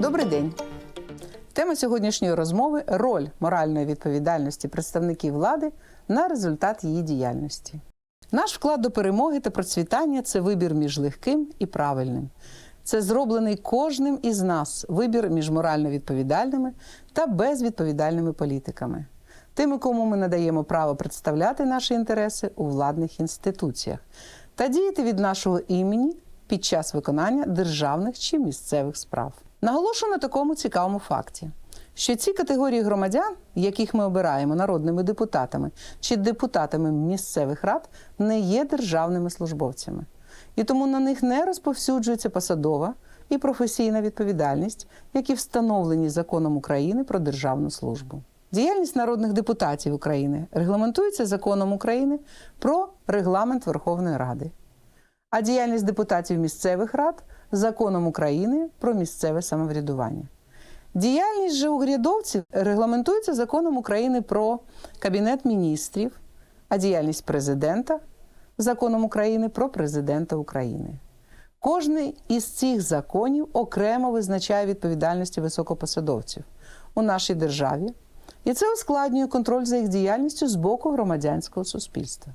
Добрий день. Тема сьогоднішньої розмови роль моральної відповідальності представників влади на результат її діяльності. Наш вклад до перемоги та процвітання це вибір між легким і правильним. Це зроблений кожним із нас вибір між морально відповідальними та безвідповідальними політиками, тими, кому ми надаємо право представляти наші інтереси у владних інституціях та діяти від нашого імені під час виконання державних чи місцевих справ. Наголошую на такому цікавому факті, що ці категорії громадян, яких ми обираємо народними депутатами чи депутатами місцевих рад, не є державними службовцями. І тому на них не розповсюджується посадова і професійна відповідальність, які встановлені законом України про державну службу. Діяльність народних депутатів України регламентується законом України про регламент Верховної Ради а діяльність депутатів місцевих рад законом України про місцеве самоврядування. Діяльність же урядовців регламентується законом України про Кабінет міністрів, а діяльність президента законом України про президента України. Кожний із цих законів окремо визначає відповідальності високопосадовців у нашій державі, і це ускладнює контроль за їх діяльністю з боку громадянського суспільства.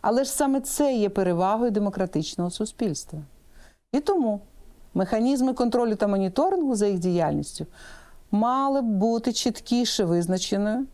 Але ж саме це є перевагою демократичного суспільства. І тому механізми контролю та моніторингу за їх діяльністю мали б бути чіткіше визначеною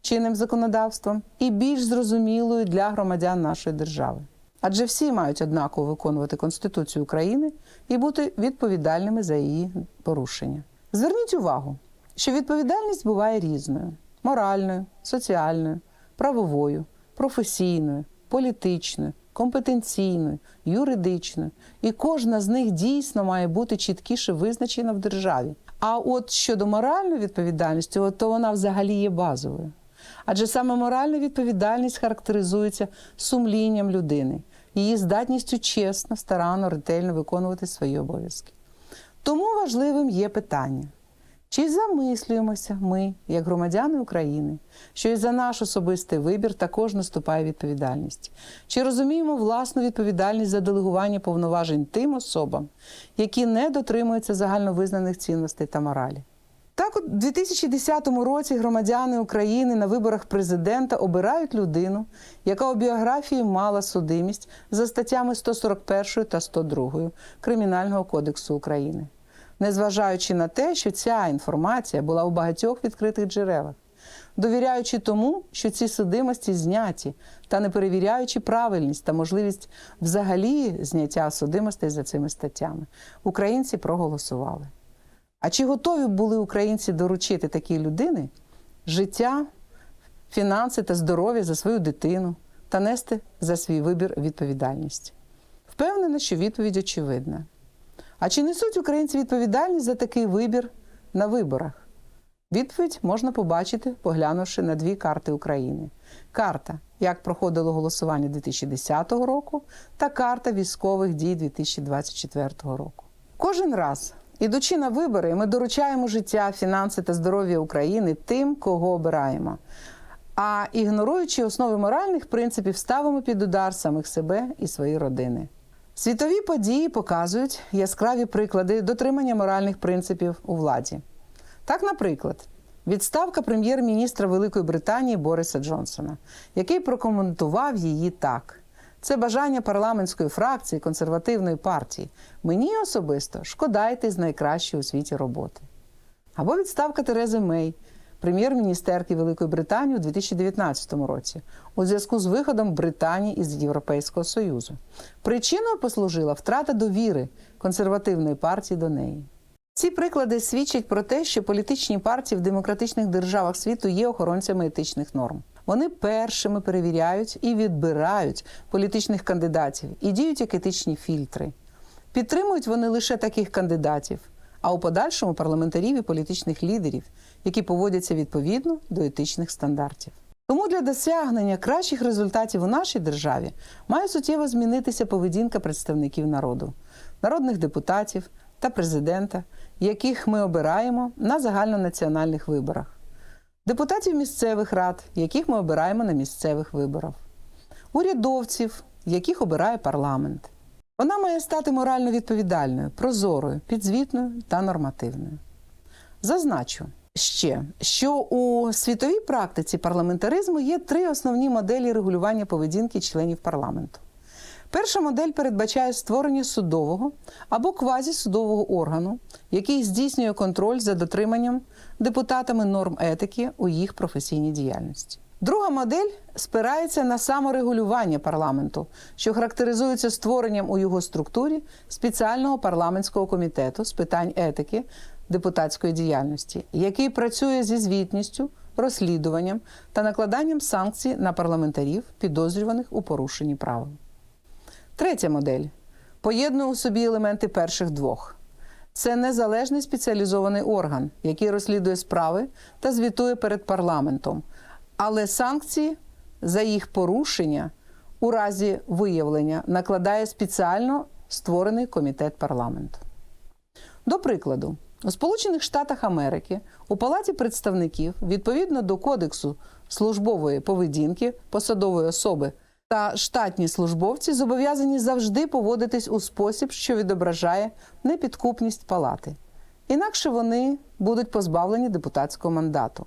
чинним законодавством і більш зрозумілою для громадян нашої держави. Адже всі мають однаково виконувати Конституцію України і бути відповідальними за її порушення. Зверніть увагу, що відповідальність буває різною: моральною, соціальною, правовою, професійною, політичною, компетенційною, юридичною. І кожна з них дійсно має бути чіткіше визначена в державі. А от щодо моральної відповідальності, от то вона взагалі є базовою. Адже саме моральна відповідальність характеризується сумлінням людини, її здатністю чесно, старанно, ретельно виконувати свої обов'язки. Тому важливим є питання. Чи замислюємося ми, як громадяни України, що і за наш особистий вибір також наступає відповідальність? Чи розуміємо власну відповідальність за делегування повноважень тим особам, які не дотримуються загальновизнаних цінностей та моралі? Так, у 2010 році громадяни України на виборах президента обирають людину, яка у біографії мала судимість за статтями 141 та 102 Кримінального кодексу України незважаючи на те, що ця інформація була у багатьох відкритих джерелах, довіряючи тому, що ці судимості зняті, та не перевіряючи правильність та можливість взагалі зняття судимостей за цими статтями, українці проголосували. А чи готові були українці доручити такій людини життя, фінанси та здоров'я за свою дитину та нести за свій вибір відповідальність? Впевнена, що відповідь очевидна. А чи несуть українці відповідальність за такий вибір на виборах? Відповідь можна побачити, поглянувши на дві карти України: карта, як проходило голосування 2010 року, та карта військових дій 2024 року. Кожен раз, ідучи на вибори, ми доручаємо життя, фінанси та здоров'я України тим, кого обираємо. А ігноруючи основи моральних принципів, ставимо під удар самих себе і свої родини. Світові події показують яскраві приклади дотримання моральних принципів у владі. Так, наприклад, відставка прем'єр-міністра Великої Британії Бориса Джонсона, який прокоментував її так: це бажання парламентської фракції консервативної партії. Мені особисто шкода йти з найкращої у світі роботи. Або відставка Терези Мей, прем'єр-міністерки Великої Британії у 2019 році у зв'язку з виходом Британії із Європейського Союзу. Причиною послужила втрата довіри консервативної партії до неї. Ці приклади свідчать про те, що політичні партії в демократичних державах світу є охоронцями етичних норм. Вони першими перевіряють і відбирають політичних кандидатів і діють як етичні фільтри. Підтримують вони лише таких кандидатів, а у подальшому парламентарів і політичних лідерів, які поводяться відповідно до етичних стандартів. Тому для досягнення кращих результатів у нашій державі має суттєво змінитися поведінка представників народу, народних депутатів та президента, яких ми обираємо на загальнонаціональних виборах, депутатів місцевих рад, яких ми обираємо на місцевих виборах, урядовців, яких обирає парламент. Вона має стати морально відповідальною, прозорою, підзвітною та нормативною. Зазначу ще, що у світовій практиці парламентаризму є три основні моделі регулювання поведінки членів парламенту. Перша модель передбачає створення судового або квазісудового органу, який здійснює контроль за дотриманням депутатами норм етики у їх професійній діяльності. Друга модель спирається на саморегулювання парламенту, що характеризується створенням у його структурі спеціального парламентського комітету з питань етики депутатської діяльності, який працює зі звітністю, розслідуванням та накладанням санкцій на парламентарів, підозрюваних у порушенні правил. Третя модель поєднує у собі елементи перших двох. Це незалежний спеціалізований орган, який розслідує справи та звітує перед парламентом, але санкції за їх порушення у разі виявлення накладає спеціально створений комітет парламенту. До прикладу, у Сполучених Штатах Америки у Палаті представників відповідно до Кодексу службової поведінки посадової особи та штатні службовці зобов'язані завжди поводитись у спосіб, що відображає непідкупність палати. Інакше вони будуть позбавлені депутатського мандату.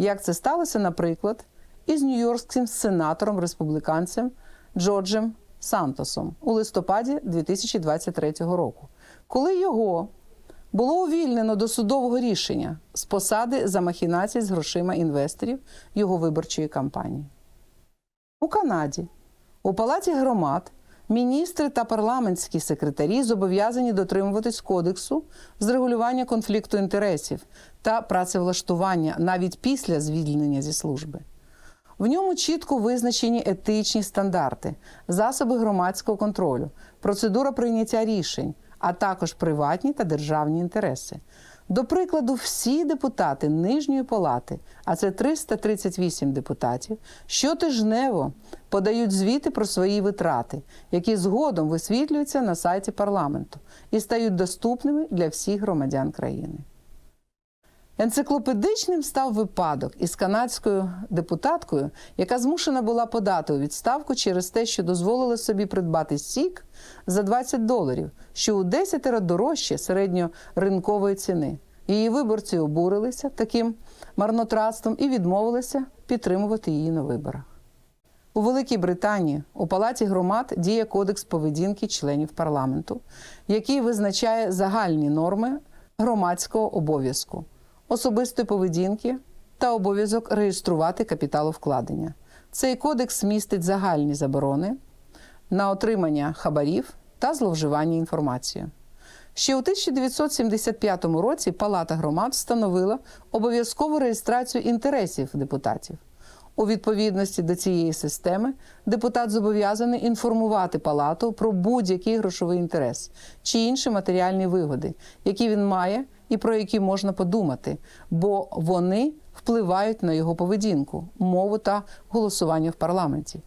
Як це сталося, наприклад, із нью-йоркським сенатором республіканцем Джорджем Сантосом у листопаді 2023 року, коли його було увільнено до судового рішення з посади за махінації з грошима інвесторів його виборчої кампанії. У Канаді у Палаті громад міністри та парламентські секретарі зобов'язані дотримуватись кодексу з регулювання конфлікту інтересів та працевлаштування навіть після звільнення зі служби. В ньому чітко визначені етичні стандарти, засоби громадського контролю, процедура прийняття рішень, а також приватні та державні інтереси. До прикладу, всі депутати нижньої палати, а це 338 депутатів, щотижнево подають звіти про свої витрати, які згодом висвітлюються на сайті парламенту і стають доступними для всіх громадян країни. Енциклопедичним став випадок із канадською депутаткою, яка змушена була подати у відставку через те, що дозволила собі придбати сік за 20 доларів, що у 10 дорожче середньоринкової ціни. Її виборці обурилися таким марнотратством і відмовилися підтримувати її на виборах. У Великій Британії у Палаті громад діє кодекс поведінки членів парламенту, який визначає загальні норми громадського обов'язку особистої поведінки та обов'язок реєструвати капіталовкладення. Цей кодекс містить загальні заборони на отримання хабарів та зловживання інформацією. Ще у 1975 році Палата громад встановила обов'язкову реєстрацію інтересів депутатів. У відповідності до цієї системи депутат зобов'язаний інформувати палату про будь-який грошовий інтерес чи інші матеріальні вигоди, які він має і про які можна подумати, бо вони впливають на його поведінку, мову та голосування в парламенті.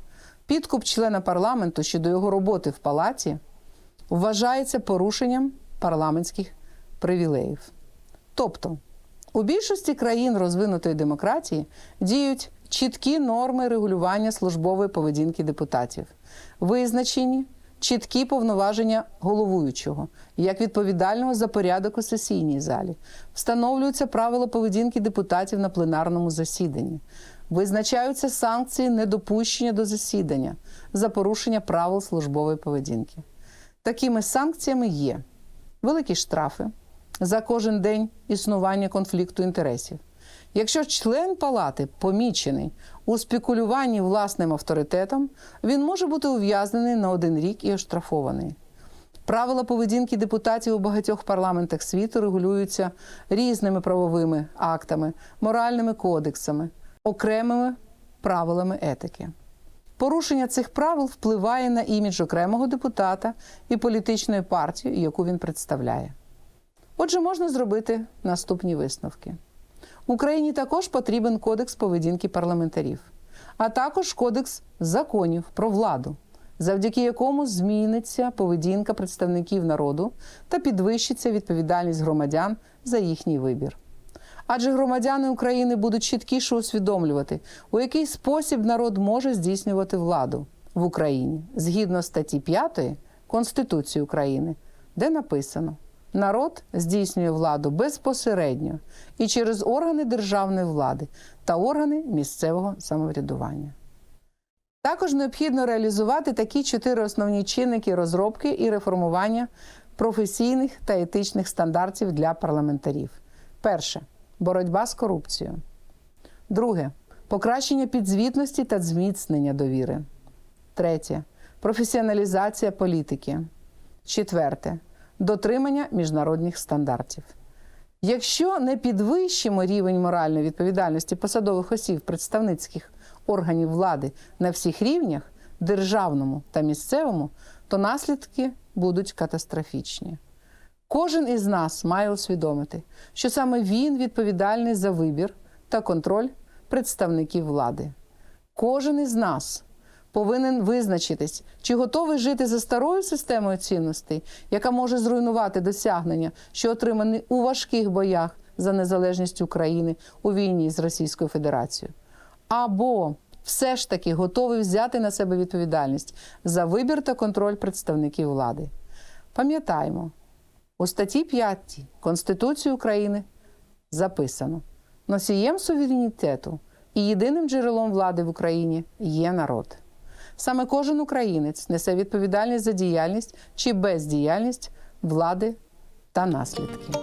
Підкуп члена парламенту щодо його роботи в палаті вважається порушенням парламентських привілеїв. Тобто, у більшості країн розвинутої демократії діють чіткі норми регулювання службової поведінки депутатів, визначені чіткі повноваження головуючого, як відповідального за порядок у сесійній залі, встановлюються правила поведінки депутатів на пленарному засіданні, визначаються санкції недопущення до засідання за порушення правил службової поведінки. Такими санкціями є великі штрафи за кожен день існування конфлікту інтересів. Якщо член палати помічений у спекулюванні власним авторитетом, він може бути ув'язнений на один рік і оштрафований. Правила поведінки депутатів у багатьох парламентах світу регулюються різними правовими актами, моральними кодексами, окремими правилами етики. Порушення цих правил впливає на імідж окремого депутата і політичної партії, яку він представляє. Отже, можна зробити наступні висновки. Україні також потрібен кодекс поведінки парламентарів, а також кодекс законів про владу, завдяки якому зміниться поведінка представників народу та підвищиться відповідальність громадян за їхній вибір. Адже громадяни України будуть чіткіше усвідомлювати, у який спосіб народ може здійснювати владу в Україні згідно статті 5 Конституції України, де написано: народ здійснює владу безпосередньо і через органи державної влади та органи місцевого самоврядування. Також необхідно реалізувати такі чотири основні чинники розробки і реформування професійних та етичних стандартів для парламентарів. Перше боротьба з корупцією. Друге покращення підзвітності та зміцнення довіри. Третє професіоналізація політики. Четверте дотримання міжнародних стандартів. Якщо не підвищимо рівень моральної відповідальності посадових осіб представницьких органів влади на всіх рівнях державному та місцевому, то наслідки будуть катастрофічні. Кожен із нас має усвідомити, що саме він відповідальний за вибір та контроль представників влади. Кожен із нас повинен визначитись, чи готовий жити за старою системою цінностей, яка може зруйнувати досягнення, що отримані у важких боях за незалежність України у війні з Російською Федерацією, або все ж таки готовий взяти на себе відповідальність за вибір та контроль представників влади. Пам'ятаємо, у статті 5 Конституції України записано: носієм суверенітету і єдиним джерелом влади в Україні є народ. Саме кожен українець несе відповідальність за діяльність чи бездіяльність влади та наслідки.